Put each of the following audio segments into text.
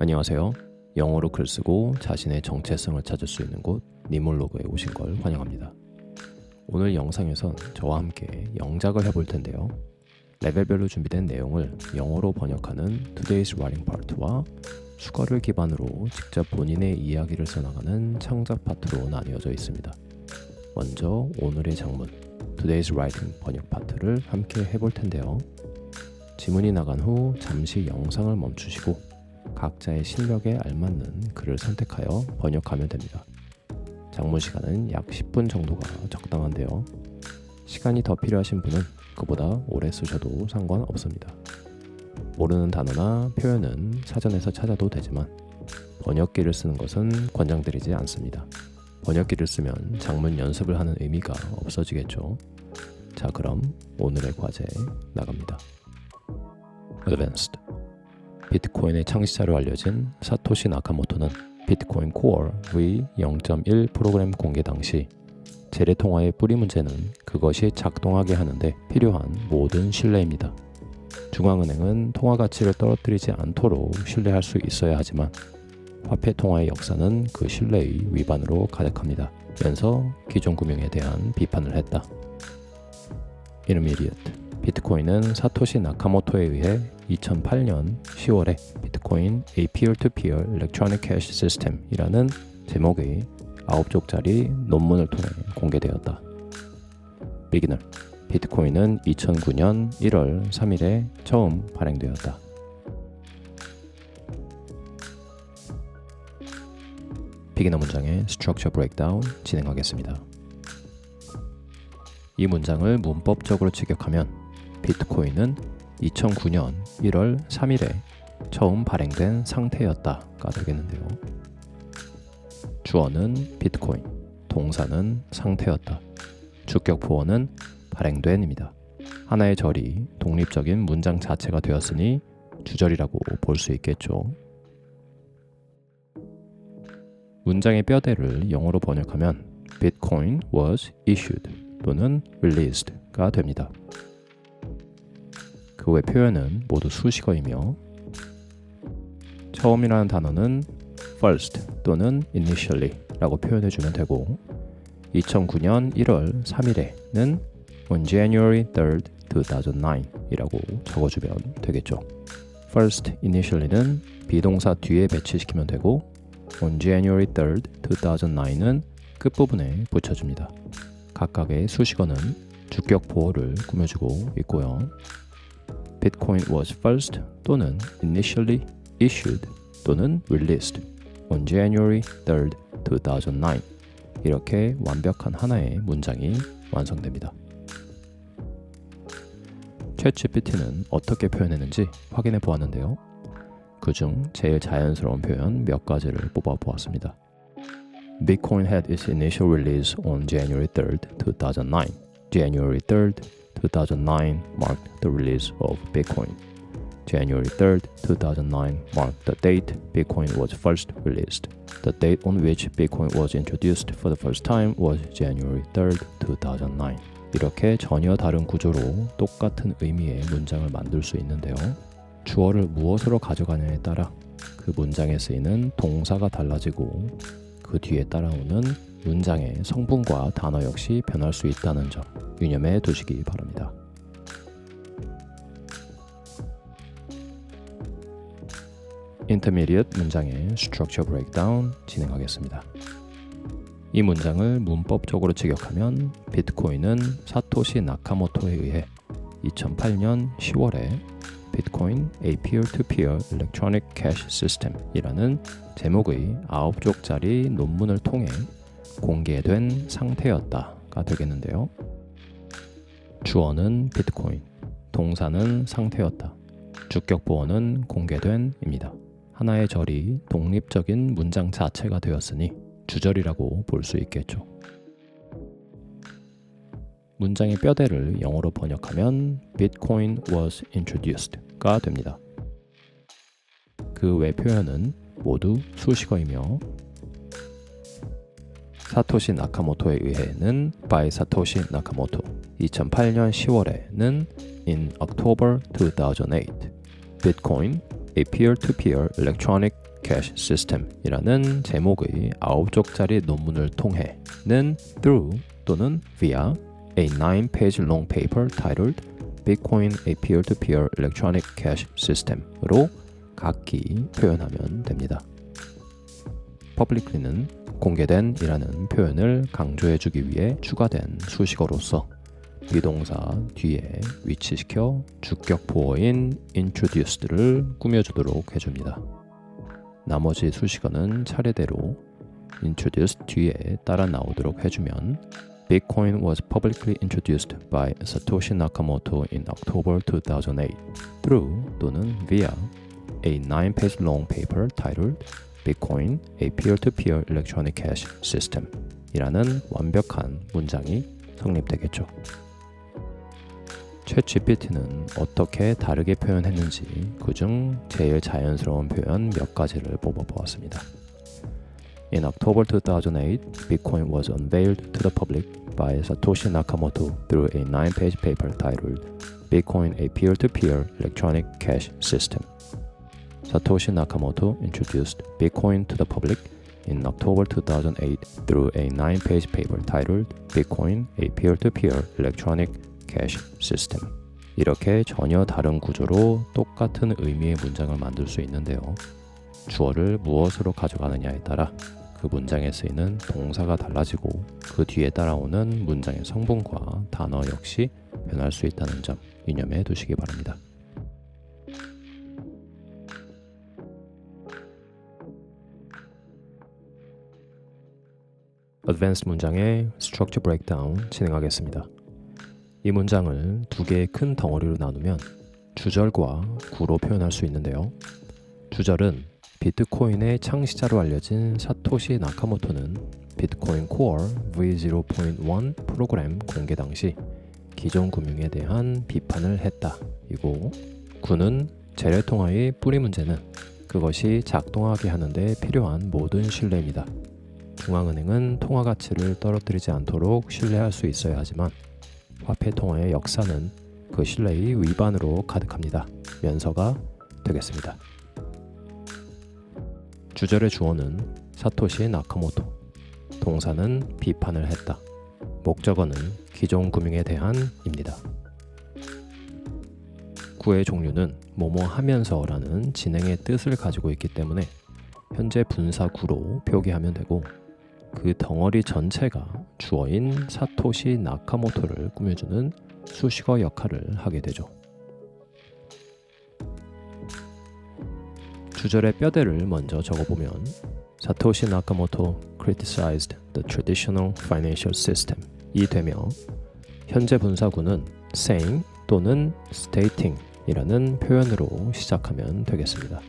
안녕하세요. 영어로 글 쓰고 자신의 정체성을 찾을 수 있는 곳 니몰로그에 오신 걸 환영합니다. 오늘 영상에선 저와 함께 영작을 해볼 텐데요. 레벨별로 준비된 내용을 영어로 번역하는 Today's Writing Part와 수거를 기반으로 직접 본인의 이야기를 써나가는 창작 파트로 나뉘어져 있습니다. 먼저 오늘의 장문 Today's Writing 번역 파트를 함께 해볼 텐데요. 지문이 나간 후 잠시 영상을 멈추시고 각자의 실력에 알맞는 글을 선택하여 번역하면 됩니다. 장문 시간은 약 10분 정도가 적당한데요. 시간이 더 필요하신 분은 그보다 오래 쓰셔도 상관없습니다. 모르는 단어나 표현은 사전에서 찾아도 되지만 번역기를 쓰는 것은 권장드리지 않습니다. 번역기를 쓰면 장문 연습을 하는 의미가 없어지겠죠. 자, 그럼 오늘의 과제 나갑니다. Advanced 비트코인의 창시자로 알려진 사토시 나카모토는 비트코인 코어 V0.1 프로그램 공개 당시 재래 통화의 뿌리 문제는 그것이 작동하게 하는데 필요한 모든 신뢰입니다. 중앙은행은 통화 가치를 떨어뜨리지 않도록 신뢰할 수 있어야 하지만 화폐 통화의 역사는 그 신뢰의 위반으로 가득합니다. 면서 기존 금융에 대한 비판을 했다. Intermediate 비트코인은 사토시 나카모토에 의해 2008년 10월에 비트코인 A Peer-to-Peer Electronic Cash System이라는 제목의 9쪽짜리 논문을 통해 공개되었다. 비기너 비트코인은 2009년 1월 3일에 처음 발행되었다. 비기너 문장의 스트럭처 브레이크다운 진행하겠습니다. 이 문장을 문법적으로 직역하면 비트코인은 2009년 1월 3일에 처음 발행된 상태였다가 되겠는데요. 주어는 비트코인, 동사는 상태였다. 주격 보어는 발행된입니다. 하나의 절이 독립적인 문장 자체가 되었으니 주절이라고 볼 수 있겠죠. 문장의 뼈대를 영어로 번역하면 Bitcoin was issued 또는 released가 됩니다. 그 외 표현은 모두 수식어이며 처음이라는 단어는 first 또는 initially라고 표현해 주면 되고 2009년 1월 3일에는 on January 3rd, 2009 이라고 적어주면 되겠죠. first initially는 비동사 뒤에 배치시키면 되고 on January 3rd, 2009은 끝부분에 붙여줍니다. 각각의 수식어는 주격 보호를 꾸며주고 있고요. Bitcoin was first 또는 initially issued 또는 released on January 3rd, 2009 이렇게 완벽한 하나의 문장이 완성됩니다. 챗GPT는 어떻게 표현했는지 확인해 보았는데요. 그중 제일 자연스러운 표현 몇 가지를 뽑아 보았습니다. Bitcoin had its initial release on January 3rd, 2009. January 3rd, 2009 marked the release of Bitcoin. January 3rd, 2009 marked the date Bitcoin was first released. The date on which Bitcoin was introduced for the first time was January 3rd, 2009. 이렇게 전혀 다른 구조로 똑같은 의미의 문장을 만들 수 있는데요. 주어를 무엇으로 가져가느냐에 따라 그 문장에 쓰이는 동사가 달라지고 그 뒤에 따라오는 문장의 성분과 단어 역시 변할 수 있다는 점 유념해 두시기 바랍니다. Intermediate 문장의 Structure Breakdown 진행하겠습니다. 이 문장을 문법적으로 직역하면 비트코인은 사토시 나카모토에 의해 2008년 10월에 비트코인 A Peer-to-Peer Electronic Cash System이라는 제목의 9쪽짜리 논문을 통해 공개된 상태였다가 되겠는데요. 주어는 비트코인, 동사는 상태였다. 주격 보어는 공개된입니다. 하나의 절이 독립적인 문장 자체가 되었으니 주절이라고 볼 수 있겠죠. 문장의 뼈대를 영어로 번역하면 Bitcoin was introduced가 됩니다. 그 외 표현은 모두 수식어이며 사토시 나카모토에 의해는 by 사토시 나카모토 2008년 10월에는 in October 2008 Bitcoin a peer-to-peer electronic cash system이라는 제목의 9쪽짜리 논문을 통해는 through 또는 via a 9-page long paper titled Bitcoin a peer-to-peer electronic cash system으로 각기 표현하면 됩니다. publicly는 공개된 이라는 표현을 강조해주기 위해 추가된 수식어로서 비동사 뒤에 위치시켜 주격 보어인 introduced를 꾸며주도록 해줍니다. 나머지 수식어는 차례대로 introduced 뒤에 따라 나오도록 해주면 Bitcoin was publicly introduced by Satoshi Nakamoto in October 2008 through 또는 via a 9-page long paper titled Bitcoin, a peer-to-peer electronic cash system 이라는 완벽한 문장이 성립되겠죠. 챗 GPT는 어떻게 다르게 표현했는지 그중 제일 자연스러운 표현 몇 가지를 뽑아보았습니다. In October 2008, Bitcoin was unveiled to the public by Satoshi Nakamoto through a nine-page paper titled Bitcoin, a peer-to-peer electronic cash system. Satoshi Nakamoto introduced Bitcoin to the public in October 2008 through a nine-page paper titled Bitcoin, a peer-to-peer electronic cash system. 이렇게 전혀 다른 구조로 똑같은 의미의 문장을 만들 수 있는데요. 주어를 무엇으로 가져가느냐에 따라 그 문장에 쓰이는 동사가 달라지고 그 뒤에 따라오는 문장의 성분과 단어 역시 변할 수 있다는 점 유념해 두시기 바랍니다. 어드밴스 문장의 스트럭처 브레이크다운 진행하겠습니다. 이 문장을 두 개의 큰 덩어리로 나누면 주절과 구로 표현할 수 있는데요. 주절은 비트코인의 창시자로 알려진 사토시 나카모토는 비트코인 코어 V0.1 프로그램 공개 당시 기존 금융에 대한 비판을 했다. 이고 구는 재래 통화의 뿌리 문제는 그것이 작동하게 하는데 필요한 모든 신뢰입니다. 중앙은행은 통화 가치를 떨어뜨리지 않도록 신뢰할 수 있어야 하지만 화폐 통화의 역사는 그 신뢰의 위반으로 가득합니다. 면서가 되겠습니다. 주절의 주어는 사토시 나카모토, 동사는 비판을 했다. 목적어는 기존 금융에 대한입니다. 구의 종류는 뭐뭐 하면서라는 진행의 뜻을 가지고 있기 때문에 현재 분사 구로 표기하면 되고 그 덩어리 전체가 주어인 사토시 나카모토를 꾸며주는 수식어 역할을 하게 되죠. 주절의 뼈대를 먼저 적어보면 사토시 나카모토 criticized the traditional financial system 이 되며 현재 분사구는 saying 또는 stating 이라는 표현으로 시작하면 되겠습니다.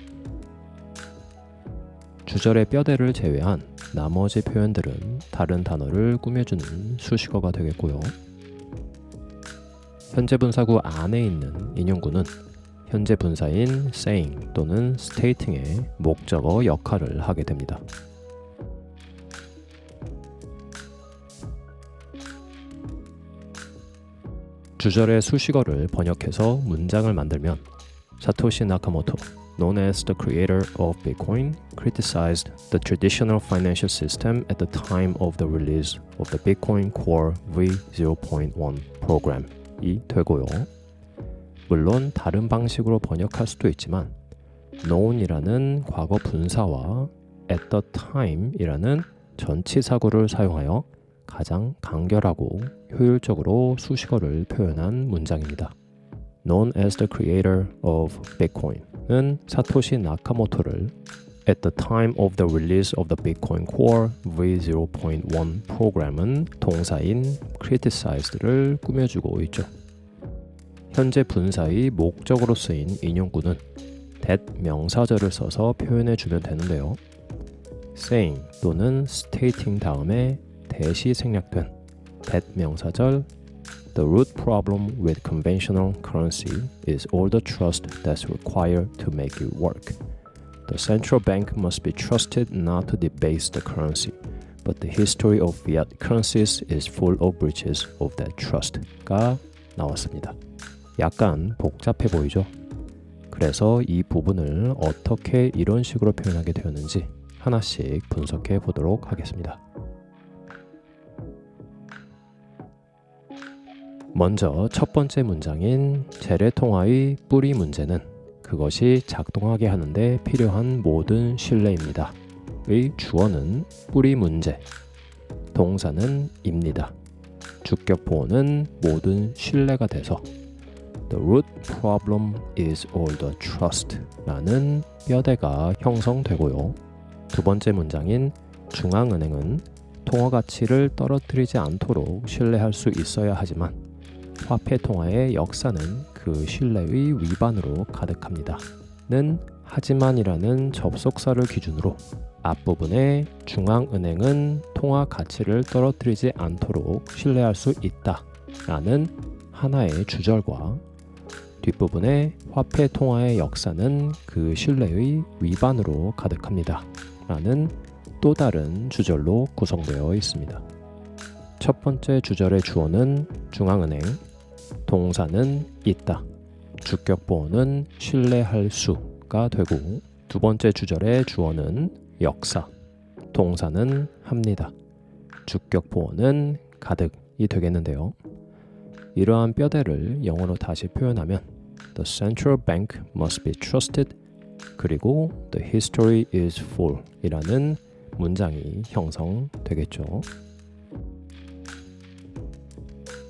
주절의 뼈대를 제외한 나머지 표현들은 다른 단어를 꾸며주는 수식어가 되겠고요. 현재 분사구 안에 있는 인용구는 현재 분사인 saying 또는 stating의 목적어 역할을 하게 됩니다. 주절의 수식어를 번역해서 문장을 만들면 사토시 나카모토 known as the creator of Bitcoin, criticized the traditional financial system at the time of the release of the Bitcoin Core V0.1 program이 되고요. 물론 다른 방식으로 번역할 수도 있지만 known이라는 과거 분사와 at the time이라는 전치사구를 사용하여 가장 간결하고 효율적으로 수식어를 표현한 문장입니다. Known as the creator of Bitcoin은 사토시 나카모토를 at the time of the release of the Bitcoin Core V0.1 프로그램은 동사인 criticized를 꾸며주고 있죠. 현재 분사의 목적으로 쓰인 인용구는 that 명사절을 써서 표현해 주면 되는데요. saying 또는 stating 다음에 대시 생략된 that 명사절 The root problem with conventional currency is all the trust that's required to make it work. The central bank must be trusted not to debase the currency, but the history of fiat currencies is full of breaches of that trust가 나왔습니다. 약간 복잡해 보이죠? 그래서 이 부분을 어떻게 이런 식으로 표현하게 되었는지 하나씩 분석해 보도록 하겠습니다. 먼저 첫 번째 문장인 재래통화의 뿌리 문제는 그것이 작동하게 하는데 필요한 모든 신뢰입니다. 의 주어는 뿌리 문제, 동사는 입니다. 주격 보호는 모든 신뢰가 돼서 The root problem is all the trust 라는 뼈대가 형성되고요. 두 번째 문장인 중앙은행은 통화 가치를 떨어뜨리지 않도록 신뢰할 수 있어야 하지만 화폐 통화의 역사는 그 신뢰의 위반으로 가득합니다. 는 하지만이라는 접속사를 기준으로 앞부분에 중앙은행은 통화 가치를 떨어뜨리지 않도록 신뢰할 수 있다 라는 하나의 주절과 뒷부분에 화폐 통화의 역사는 그 신뢰의 위반으로 가득합니다 라는 또 다른 주절로 구성되어 있습니다. 첫 번째 주절의 주어는 중앙은행, 동사는 있다, 주격 보호는 신뢰할 수가 되고 두 번째 주절의 주어는 역사, 동사는 합니다. 주격 보어는 가득이 되겠는데요. 이러한 뼈대를 영어로 다시 표현하면 The central bank must be trusted 그리고 The history is full 이라는 문장이 형성되겠죠.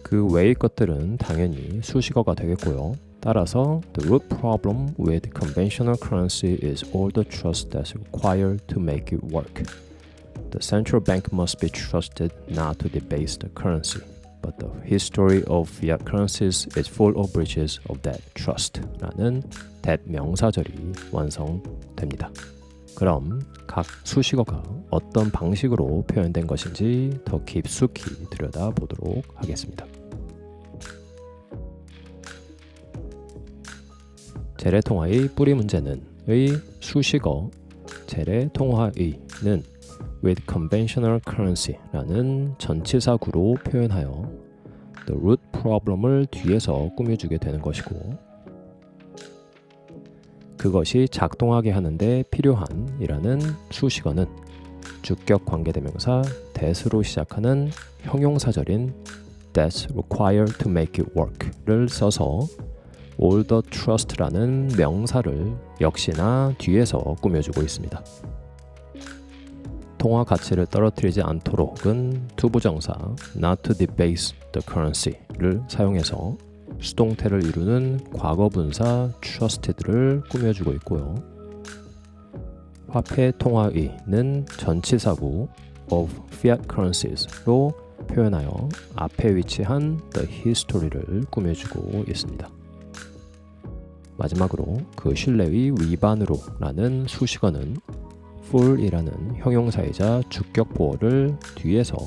그 외의 것들은 당연히 수식어가 되겠고요. 따라서 the root problem with conventional currency is all the trust that's required to make it work. The central bank must be trusted not to debase the currency. But the history of fiat currencies is full of breaches of that trust. 라는 that 명사절이 완성됩니다. 그럼 각 수식어가 어떤 방식으로 표현된 것인지 더 깊숙이 들여다보도록 하겠습니다. 재래통화의 뿌리 문제는 의 수식어 재래통화의는 with conventional currency라는 전치사구로 표현하여 the root problem을 뒤에서 꾸며주게 되는 것이고 그것이 작동하게 하는데 필요한 이라는 수식어는 주격 관계대명사 that으로 시작하는 형용사절인 that's required to make it work를 써서 all the trust라는 명사를 역시나 뒤에서 꾸며주고 있습니다. 통화 가치를 떨어뜨리지 않도록은 투부정사 not to debase the currency를 사용해서 수동태를 이루는 과거분사 trusted를 꾸며주고 있고요. 화폐 통화의는 전치사구 of fiat currencies로 표현하여 앞에 위치한 the history를 꾸며주고 있습니다. 마지막으로 그 신뢰의 위반으로 라는 수식어는 full이라는 형용사이자 주격 보어를 뒤에서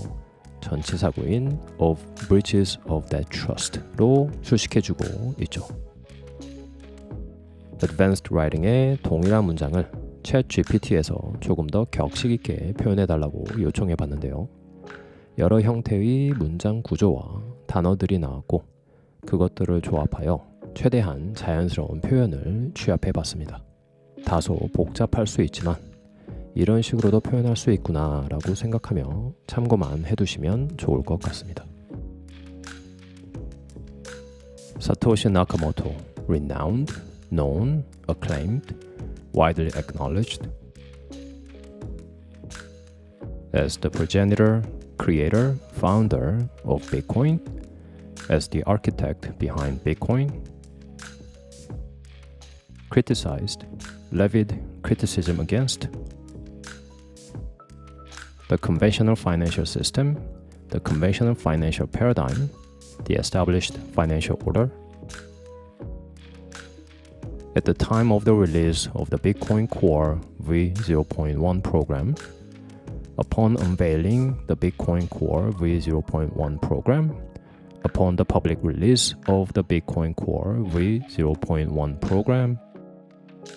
전치사구인 of breaches of that trust로 수식해주고 있죠. Advanced Writing의 동일한 문장을 챗 GPT에서 조금 더 격식 있게 표현해달라고 요청해 봤는데요. 여러 형태의 문장 구조와 단어들이 나왔고 그것들을 조합하여 최대한 자연스러운 표현을 취합해 봤습니다. 다소 복잡할 수 있지만 이런 식으로도 표현할 수 있구나 라고 생각하며 참고만 해두시면 좋을 것 같습니다. Satoshi Nakamoto, renowned, known, acclaimed, widely acknowledged as the progenitor, creator, founder of Bitcoin, as the architect behind Bitcoin, criticized, levied criticism against the conventional financial system, the conventional financial paradigm, the established financial order. At the time of the release of the Bitcoin Core V0.1 program, upon unveiling the Bitcoin Core V0.1 program, upon the public release of the Bitcoin Core V0.1 program,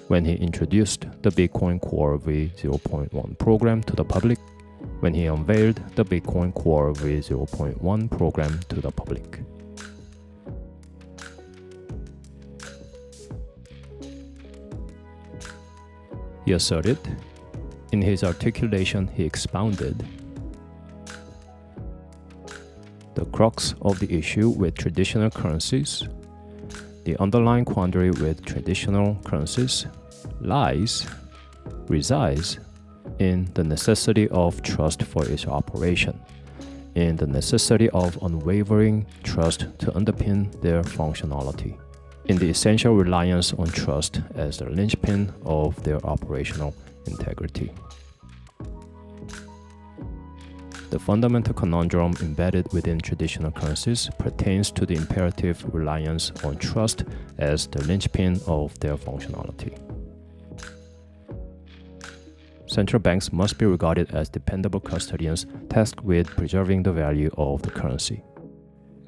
when he introduced the Bitcoin Core V0.1 program to the public, when he unveiled the Bitcoin Core V0.1 program to the public. he asserted. In his articulation, he expounded. The crux of the issue with traditional currencies, the underlying quandary with traditional currencies, lies, resides in the necessity of trust for its operation, in the necessity of unwavering trust to underpin their functionality, in the essential reliance on trust as the linchpin of their operational integrity. The fundamental conundrum embedded within traditional currencies pertains to the imperative reliance on trust as the linchpin of their functionality. Central banks must be regarded as dependable custodians tasked with preserving the value of the currency.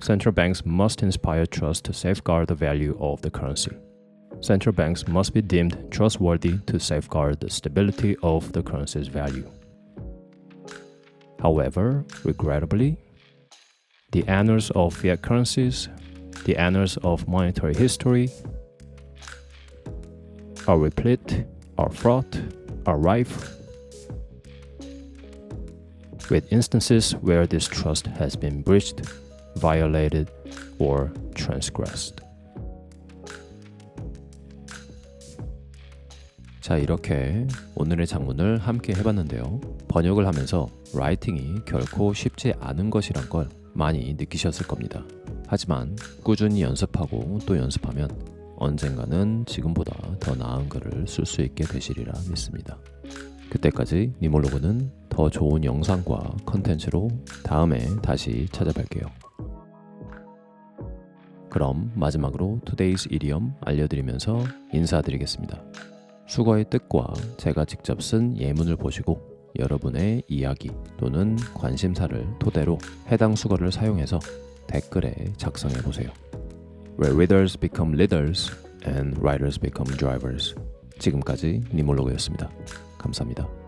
Central banks must inspire trust to safeguard the value of the currency. Central banks must be deemed trustworthy to safeguard the stability of the currency's value. However, regrettably, the annals of fiat currencies, the annals of monetary history, are replete, are fraught, are rife with instances where this trust has been breached, violated, or transgressed. 자, 이렇게 오늘의 장문을 함께 해봤는데요. 번역을 하면서 라이팅이 결코 쉽지 않은 것이란 걸 많이 느끼셨을 겁니다. 하지만 꾸준히 연습하고 또 연습하면 언젠가는 지금보다 더 나은 글을 쓸 수 있게 되시리라 믿습니다. 그때까지 니몰로그는 더 좋은 영상과 컨텐츠로 다음에 다시 찾아뵐게요. 그럼 마지막으로 today's idiom 알려드리면서 인사드리겠습니다. 수거의 뜻과 제가 직접 쓴 예문을 보시고 여러분의 이야기 또는 관심사를 토대로 해당 수거를 사용해서 댓글에 작성해 보세요. Where readers become leaders and writers become drivers. 지금까지 니몰로그였습니다. 감사합니다.